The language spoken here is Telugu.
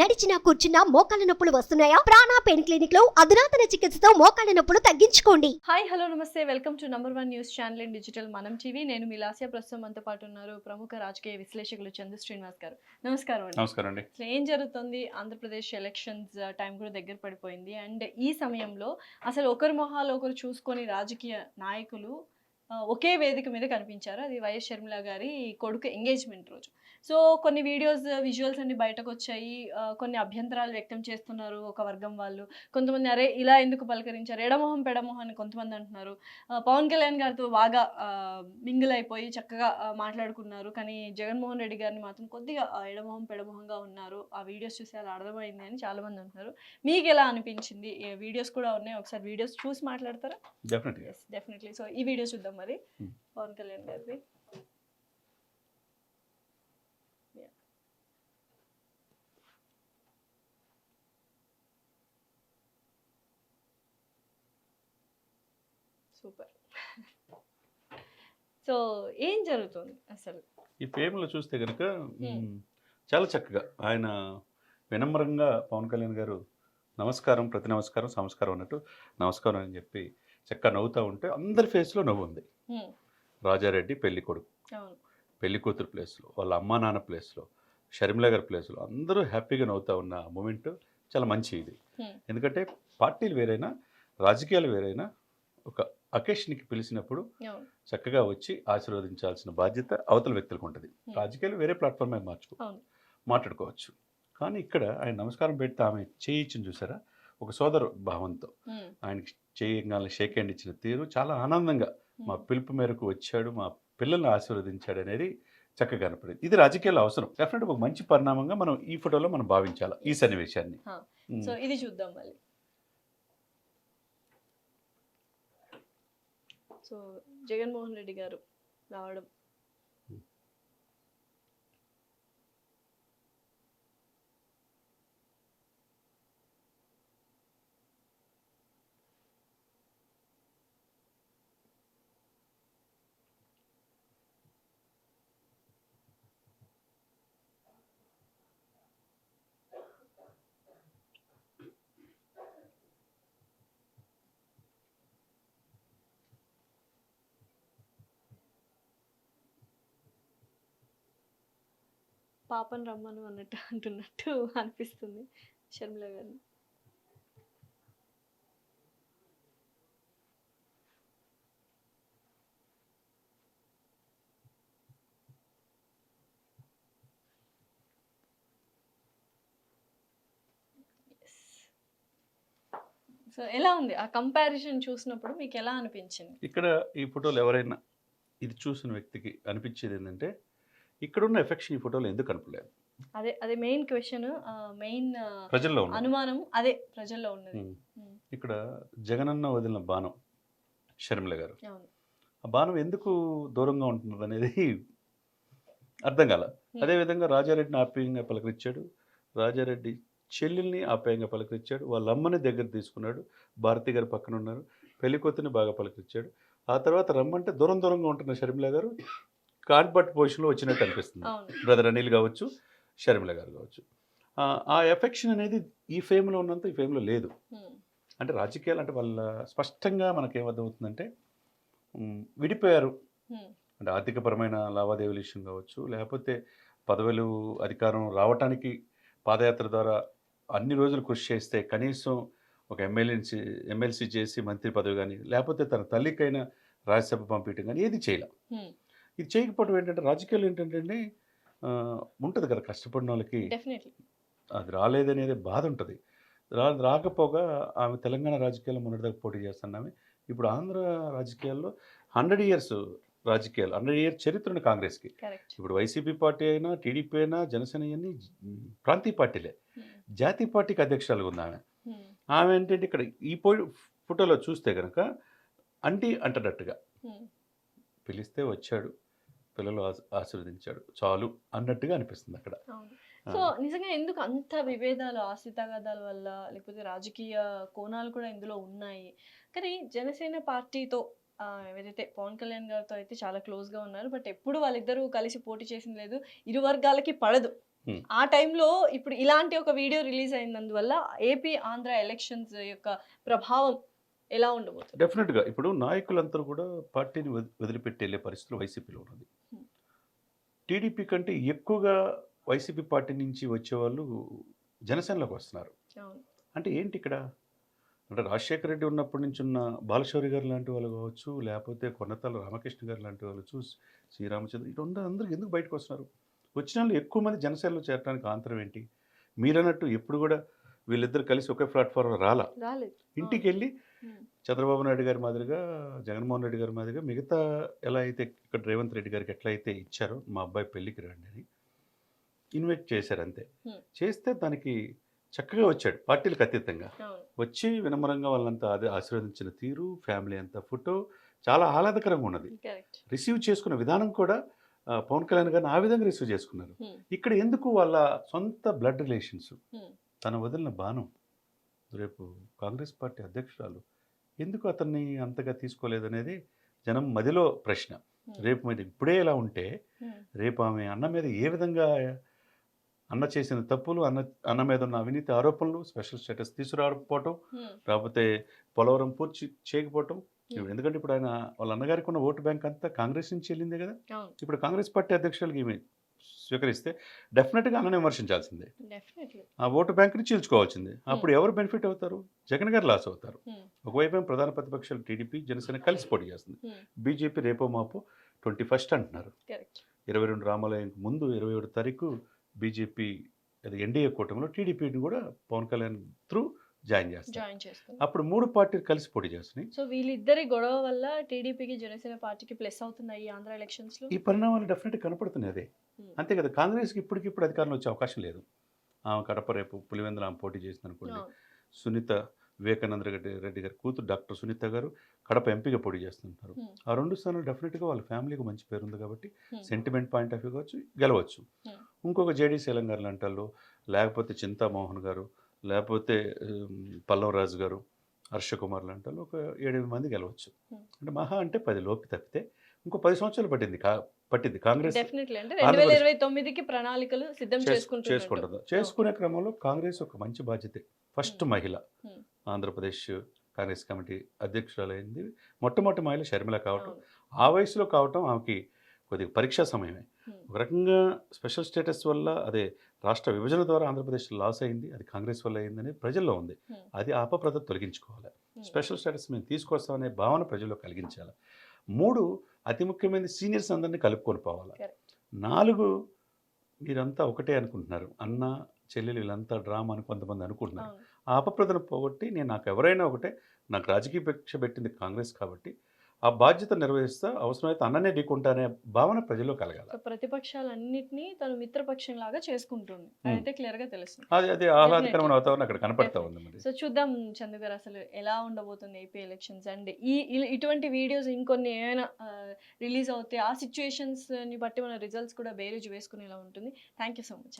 నడిచినా కూర్చున్నా మోకాళ్ళ నొప్పులు వస్తున్నాయా? ప్రాణా పెయిన్ క్లినిక్లో అధునాతన చికిత్సతో మోకాళ్ళ నొప్పులు తగ్గించుకోండి. హాయ్ హలో నమస్తే. Welcome to number one news channel in digital Manam TV. నేను మీ లాస్య ప్రస్తుతం మనతో పాటు ఉన్నారు ప్రముఖ రాజకీయ విశ్లేషకులు చందు శ్రీనివాస్ గారు. నమస్కారం అండి. నమస్కారం అండి. అసలు ఏం జరుగుతుంది? ఆంధ్రప్రదేశ్ ఎలక్షన్స్ టైం కూడా దగ్గర పడిపోయింది. అండ్ ఈ సమయంలో అసలు ఒకరి మొహాలు ఒకరు చూసుకొని రాజకీయ నాయకులు ఒకే వేదిక మీద కనిపించారు. అది వైఎస్ షర్మిల గారి కొడుకు ఎంగేజ్మెంట్ రోజు. సో కొన్ని వీడియోస్ విజువల్స్ అన్ని బయటకు వచ్చాయి కొన్ని అభ్యంతరాలు వ్యక్తం చేస్తున్నారు ఒక వర్గం వాళ్ళు. కొంతమంది అరే ఇలా ఎందుకు పలకరించారు? ఎడమొహం పెడమొహం అని కొంతమంది అంటున్నారు. పవన్ కళ్యాణ్ గారితో బాగా మింగిల్ అయిపోయి చక్కగా మాట్లాడుకున్నారు. కానీ జగన్మోహన్ రెడ్డి గారిని మాత్రం కొద్దిగా ఎడమొహం పెడమొహంగా ఉన్నారు. ఆ వీడియోస్ చూసి అలా అర్థమైంది అని చాలా మంది అంటున్నారు. మీకు ఎలా అనిపించింది? వీడియోస్ కూడా ఉన్నాయి. ఒకసారి వీడియోస్ చూసి మాట్లాడతారా? డెఫినెట్లీ సో ఈ వీడియో చూద్దాం మరి. Hmm. పవన్ కళ్యాణ్ గారిది. సూపర్. సో ఏం జరుగుతుంది అసలు? ఈ ఫేమ్లో చూస్తే కనుక చాలా చక్కగా ఆయన వినమ్రంగా పవన్ కళ్యాణ్ గారు నమస్కారం ప్రతి నమస్కారం సంస్కారం అన్నట్టు నమస్కారం అని చెప్పి చక్కగా నవ్వుతూ ఉంటే అందరి ఫేస్లో నవ్వు ఉంది. రాజారెడ్డి పెళ్ళి కొడుకు. పెళ్ళి కూతురు ప్లేస్లో వాళ్ళ అమ్మా నాన్న ప్లేస్లో షర్మిల గారి ప్లేస్లో అందరూ హ్యాపీగా నవ్వుతూ ఉన్న మూమెంట్ చాలా మంచి ఇది. ఎందుకంటే పార్టీలు వేరైనా రాజకీయాలు వేరైనా ఒక అకేషన్కి పిలిచినప్పుడు చక్కగా వచ్చి ఆశీర్వదించాల్సిన బాధ్యత అవతల వ్యక్తులకు ఉంటుంది. రాజకీయాలు వేరే ప్లాట్ఫామ్ మీద మార్చుకో మాట్లాడుకోవచ్చు. కానీ ఇక్కడ ఆయన నమస్కారం పెడితే ఆమె చేయించింది చూసారా? ఒక సోదర భావంతో. ఆయనకి చేయగానే షేక్ హ్యాండ్ ఇచ్చిన తీరు చాలా ఆనందంగా మా పిలుపు మేరకు వచ్చాడు మా పిల్లల్ని ఆశీర్వదించాడు అనేది చక్కగా కనపడింది. ఇది రాజకీయాలు అవసరం. డెఫినెట్గా ఒక మంచి పరిణామంగా మనం ఈ ఫోటోలో మనం భావించాలి ఈ సన్నివేశాన్ని. సో ఇది చూద్దాం మళ్ళీ. సో జగన్మోహన్ రెడ్డి గారు రావడం పాపను రమ్మను అన్నట్టు అంటున్నట్టు అనిపిస్తుంది షర్మిల గారిని. సో ఎలా ఉంది? ఆ కంపారిజన్ చూసినప్పుడు మీకు ఎలా అనిపించింది? ఇక్కడ ఈ ఫోటోలు ఎవరైనా ఇది చూసిన వ్యక్తికి అనిపించేది ఏంటంటే ఇక్కడున్న ఎఫెక్షన్ ఈ ఫోటోలో ఎందుకు కనపలేదు అదే అదే మెయిన్ క్వశ్చన్ మెయిన్ ప్రజల్లో అనుమానం అదే ప్రజల్లో ఉన్నది. ఇక్కడ జగనన్న వదిలిన బాణం షర్మిల గారు. ఆ బాణం ఎందుకు దూరంగా ఉంటున్నది అనేది అర్థం కాల. అదేవిధంగా రాజారెడ్డిని ఆప్యాయంగా పలకరించాడు. రాజారెడ్డి చెల్లెల్ని ఆప్యాయంగా పలకరించాడు. వాళ్ళ అమ్మని దగ్గర తీసుకున్నాడు. భారతి గారు పక్కన ఉన్నారు. పెళ్ళికొత్తిని బాగా పలకరించాడు. ఆ తర్వాత రమ్మంటే దూరం దూరంగా ఉంటున్న షర్మిల గారు కాన్పట్ పొజిషన్లో వచ్చినట్టు అనిపిస్తుంది. బ్రదర్ అనిల్ కావచ్చు షర్మిల గారు కావచ్చు. ఆ- ఎఫెక్షన్ అనేది ఈ ఫేమ్లో ఉన్నంత ఈ ఫేమ్లో లేదు. అంటే రాజకీయాలు అంటే వాళ్ళ స్పష్టంగా మనకేమర్థమవుతుందంటే విడిపోయారు. అంటే ఆర్థికపరమైన లావాదేవీల విషయం కావచ్చు లేకపోతే పదవులు అధికారం రావటానికి పాదయాత్ర ద్వారా అన్ని రోజులు కృషి చేస్తే కనీసం ఒక ఎమ్మెల్యేసి ఎమ్మెల్సీ చేసి మంత్రి పదవి కానీ లేకపోతే తన తల్లికైనా రాజ్యసభ పంపించడం కానీ ఏది చేయలే. ఇది చేయకపోవడం ఏంటంటే రాజకీయాలు ఏంటంటే ఉంటుంది కదా కష్టపడిన వాళ్ళకి. అది రాలేదనేది బాధ ఉంటుంది. రా రాకపోగా ఆమె తెలంగాణ రాజకీయాల్లో మొన్నటిదాకా పోటీ చేస్తున్నామే. ఇప్పుడు ఆంధ్ర రాజకీయాల్లో హండ్రెడ్ ఇయర్స్ రాజకీయాలు హండ్రెడ్ ఇయర్స్ చరిత్ర ఉంది కాంగ్రెస్కి. ఇప్పుడు వైసీపీ పార్టీ అయినా టీడీపీ అయినా జనసేన ఇవన్నీ ప్రాంతీయ పార్టీలే. జాతీయ పార్టీకి అధ్యక్షురాలుగా ఉంది ఆమె ఆమె ఏంటంటే ఇక్కడ ఈ పో ఫోటోలో చూస్తే కనుక అంటి అంటనట్టుగా పిలిస్తే వచ్చాడు. పిల్లలు ఆశ- ఆశీర్వదించాడు. చాలు అన్నట్టుగా అనిపిస్తుంది అక్కడ. సో నిజంగా ఎందుకు అంత విభేదాలు ఆస్తితగాదాల వల్ల లేకపోతే రాజకీయ కోణాలు కూడా ఇందులో ఉన్నాయి? కానీ జనసేన పార్టీతో ఏదైతే పవన్ కళ్యాణ్ గారితో అయితే చాలా క్లోజ్గా ఉన్నారు బట్ ఎప్పుడు వాళ్ళిద్దరూ కలిసి పోటీ చేసింది లేదు ఇరు వర్గాలకి పడదు. ఆ టైంలో ఇప్పుడు ఇలాంటి ఒక వీడియో రిలీజ్ అయినందువల్ల ఏపీ ఆంధ్ర ఎలక్షన్స్ యొక్క ప్రభావం ఎలా ఉండబోతుంది? డెఫినెట్గా. ఇప్పుడు నాయకులందరూ కూడా పార్టీని వది- వదిలిపెట్టి వెళ్ళే పరిస్థితులు వైసీపీలో ఉన్నది. టీడీపీ కంటే ఎక్కువగా వైసీపీ పార్టీ నుంచి వచ్చేవాళ్ళు జనసేనలోకి వస్తున్నారు. అంటే ఏంటి ఇక్కడ? అంటే రాజశేఖర రెడ్డి ఉన్నప్పటి నుంచి ఉన్న బాలశౌరి గారు లాంటి వాళ్ళు కావచ్చు లేకపోతే కొన్నతల రామకృష్ణ గారు లాంటి వాళ్ళు చూసి శ్రీరామచంద్ర ఇటు ఉన్న అందరూ ఎందుకు బయటకు వస్తున్నారు? వచ్చిన వాళ్ళు ఎక్కువ మంది జనసేనలో చేరడానికి ఆంతరం ఏంటి? మీరన్నట్టు ఎప్పుడు కూడా వీళ్ళిద్దరు కలిసి ఒకే ప్లాట్ఫామ్లో రాలా? ఇంటికి వెళ్ళి. చంద్రబాబు నాయుడు గారి మాదిరిగా జగన్మోహన్ రెడ్డి గారి మాదిరిగా మిగతా ఎలా అయితే ఇక్కడ రేవంత్ రెడ్డి గారికి ఎట్లా అయితే ఇచ్చారో మా అబ్బాయి పెళ్ళికి రండి అని ఇన్వైట్ చేశారు అంతే. చేస్తే దానికి చక్కగా వచ్చాడు పార్టీలకు అతీతంగా. వచ్చి వినమ్రంగా వాళ్ళంతా అదే ఆశీర్వదించిన తీరు ఫ్యామిలీ అంతా ఫోటో చాలా ఆహ్లాదకరంగా ఉన్నది. రిసీవ్ చేసుకున్న విధానం కూడా పవన్ కళ్యాణ్ గారిని ఆ విధంగా రిసీవ్ చేసుకున్నారు. ఇక్కడ ఎందుకు వాళ్ళ సొంత బ్లడ్ రిలేషన్స్. తన వదిలిన బాణం. రేపు కాంగ్రెస్ పార్టీ అధ్యక్షురాలు ఎందుకు అతన్ని అంతగా తీసుకోలేదనేది జనం మదిలో ప్రశ్న. రేపు మరి ఇప్పుడే ఇలా ఉంటే రేపు ఆమె అన్న మీద ఏ విధంగా అన్న చేసిన తప్పులు అన్న అన్న మీద ఉన్న అవినీతి ఆరోపణలు స్పెషల్ స్టేటస్ తీసుకురాకపోవటం లేకపోతే పోలవరం పూర్తి చేయకపోవటం ఎందుకంటే ఇప్పుడు ఆయన వాళ్ళ అన్నగారికి ఉన్న ఓటు బ్యాంక్ అంతా కాంగ్రెస్ నుంచి వెళ్ళిందే కదా. ఇప్పుడు కాంగ్రెస్ పార్టీ అధ్యక్షులకి ఈమె స్వీకరిస్తే డెఫినెట్గా అన్ననే విమర్శించాల్సిందే. ఆ ఓటు బ్యాంక్ని చీల్చుకోవాల్సిందే. అప్పుడు ఎవరు బెనిఫిట్ అవుతారు? జగన్ గారు లాస్ అవుతారు. Hmm. ఒకవైపు ప్రధాన ప్రతిపక్షాలు టీడీపీ జనసేన కలిసి పోటీ చేస్తుంది. బీజేపీ రేపో మాపో ట్వంటీ ఫస్ట్ అంటున్నారు ఇరవై రెండు రామాలయంకు ముందు ఇరవై ఏడు తారీఖు బీజేపీ అది ఎన్డీఏ కూటమిలో టీడీపీని కూడా పవన్ కళ్యాణ్ త్రూ జాయిన్ చేస్తారు అప్పుడు మూడు పార్టీలు కలిసి పోటీ చేస్తున్నాయి సో వీళ్ళిద్దరి గొడవ వల్ల టీడీపీకి జనసేన పార్టీకి ప్లస్ అవుతున్నాయి ఆంధ్ర ఎలక్షన్స్లో ఈ పరిణామాలు డెఫినెట్గా కనపడుతున్నాయి అదే Hmm. అంతే కదా కాంగ్రెస్కి ఇప్పటికిప్పుడు అధికారంలో వచ్చే అవకాశం లేదు ఆమె కడప రేపు పులివెందుల ఆమె పోటీ చేసింది అనుకోండి. సునీత వివేకానంద రెడ్డి రెడ్డి గారు కూతురు డాక్టర్ సునీత గారు కడప ఎంపీగా పోటీ చేస్తుంటారు Hmm. ఆ రెండు స్థానాలు డెఫినెట్గా వాళ్ళ ఫ్యామిలీకి మంచి పేరు ఉంది కాబట్టి. సెంటిమెంట్ పాయింట్ ఆఫ్ వ్యూ కావచ్చు గెలవచ్చు Hmm. ఇంకొక జేడీ శీలం గారు లాంటి లేకపోతే చింతామోహన్ గారు లేకపోతే పల్లవరాజు గారు హర్ష కుమార్ లాంటి వాళ్ళు ఒక ఏడెనిమిది మంది గెలవచ్చు. Hmm. అంటే మహా అంటే పది లోపు తప్పితే ఇంకో పది సంవత్సరాలు పట్టింది కా పట్టింది కాంగ్రెస్. ఇరవై తొమ్మిదికి ప్రణాళికలు సిద్ధం చేసుకుంటుంది చేసుకునే క్రమంలో కాంగ్రెస్ ఒక మంచి బాధ్యత. First Hmm. మహిళ Hmm. ఆంధ్రప్రదేశ్ కాంగ్రెస్ కమిటీ అధ్యక్షురాలైంది. మొట్టమొదటి మహిళ షర్మిల కావటం. ఆ వయసులో కావటం ఆమెకి కొద్దిగా పరీక్షా సమయమే. ఒక రకంగా స్పెషల్ స్టేటస్ వల్ల అదే రాష్ట్ర విభజన ద్వారా ఆంధ్రప్రదేశ్ లాస్ అయింది అది కాంగ్రెస్ వల్ల అయిందని ప్రజల్లో ఉంది. అది ఆపప్రద తొలగించుకోవాలి. స్పెషల్ స్టేటస్ మేము తీసుకొస్తామనే భావన ప్రజల్లో కలిగించాలి. మూడు అతి ముఖ్యమైన సీనియర్స్ అందరినీ కలుపుకొని పోవాలి. నాలుగు మీరంతా ఒకటే అనుకుంటున్నారు. అన్న చెల్లెలు వీళ్ళంతా డ్రామా అని కొంతమంది అనుకుంటున్నారు. ఆ అపప్రదను పోగొట్టి నేను నాకు ఎవరైనా ఒకటే నాకు రాజకీయ భిక్ష పెట్టింది కాంగ్రెస్ కాబట్టి ఆ బాధ్యత నిర్వహిస్తా అవసరమైతే అన్ననే ఢీకుంటానే భావన ప్రజల్లో కలగాలి. ప్రతిపక్షాలన్నిటినీ తను మిత్రపక్షం లాగా చేసుకుంటుంది. అయితే క్లియర్గా తెలుస్తుంది. అది అది ఆహ్లాదకరమైన వాతావరణం అక్కడ కనపడతా ఉంది సో చూద్దాం చందు గారు అసలు ఎలా ఉండబోతుంది ఏపీ ఎలక్షన్స్ అండ్ ఈ ఇటువంటి వీడియోస్ ఇంకొన్ని ఏమైనా రిలీజ్ అవుతాయి ఆ సిచ్యువేషన్స్ని బట్టి మన రిజల్ట్స్ కూడా బేరేజ్ వేసుకునేలా ఉంటుంది. Thank you so much